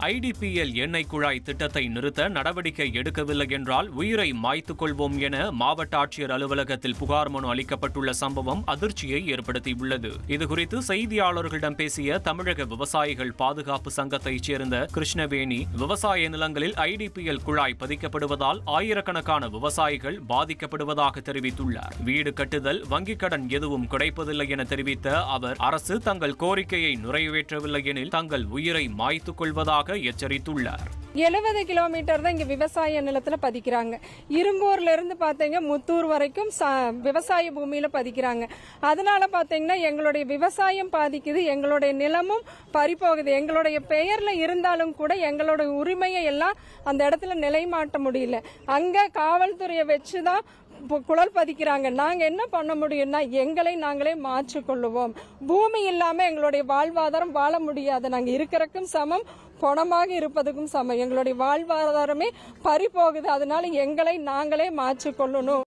IDPL எண்ணெய் குழாய் திட்டத்தை நிறுத்த நடவடிக்கை எடுக்கவில்லை என்றால் உயிரை மாய்த்துக் கொள்வோம் என மாவட்ட ஆட்சியர் அலுவலகத்தில் புகார் மனு அளிக்கப்பட்டுள்ள சம்பவம் அதிர்ச்சியை ஏற்படுத்தியுள்ளது. இதுகுறித்து செய்தியாளர்களிடம் பேசிய தமிழக விவசாயிகள் பாதுகாப்பு சங்கத்தைச் சேர்ந்த கிருஷ்ணவேணி விவசாய நிலங்களில் ஐடிபிஎல் குழாய் பதிக்கப்படுவதால் ஆயிரக்கணக்கான விவசாயிகள் பாதிக்கப்படுவதாக தெரிவித்துள்ளார். வீடு கட்டுதல் வங்கிக் கடன் எதுவும் கிடைப்பதில்லை என தெரிவித்த அவர் அரசு தங்கள் கோரிக்கையை நிறைவேற்றவில்லை எனில் தங்கள் உயிரை மாய்த்துக் கொள்வதாக எச்சரித்துள்ளார். எழுபது கிலோமீட்டர் தான் இங்க விவசாய நிலத்துல பதிக்கிறாங்க. இரும்பூர்ல இருந்து பாத்தீங்க முத்தூர் வரைக்கும் ச- விவசாய பூமியில பதிக்கிறாங்க. அதனால பாத்தீங்கன்னா எங்களுடைய விவசாயம் பாதிக்குது எங்களுடைய நிலமும் பறிபோகுது. எங்களுடைய பெயர்ல இருந்தாலும் கூட எங்களுடைய உரிமையை எல்லாம் அந்த இடத்துல நிலைமாட்ட முடியல. அங்க காவல்துறையை வச்சுதான் தான் குழல் பதிக்கிறாங்க. நாங்கள் என்ன பண்ண முடியும்னா எங்களை நாங்களே மாற்றிக்கொள்ளுவோம் பூமி இல்லாமல் எங்களுடைய வாழ்வாதாரம் வாழ முடியாது. நாங்கள் இருக்கிறக்கும் சமம் பணமாக இருப்பதுக்கும் சமம். எங்களுடைய வாழ்வாதாரமே பறி போகுது அதனால எங்களை நாங்களே மாற்றிக்கொள்ளணும்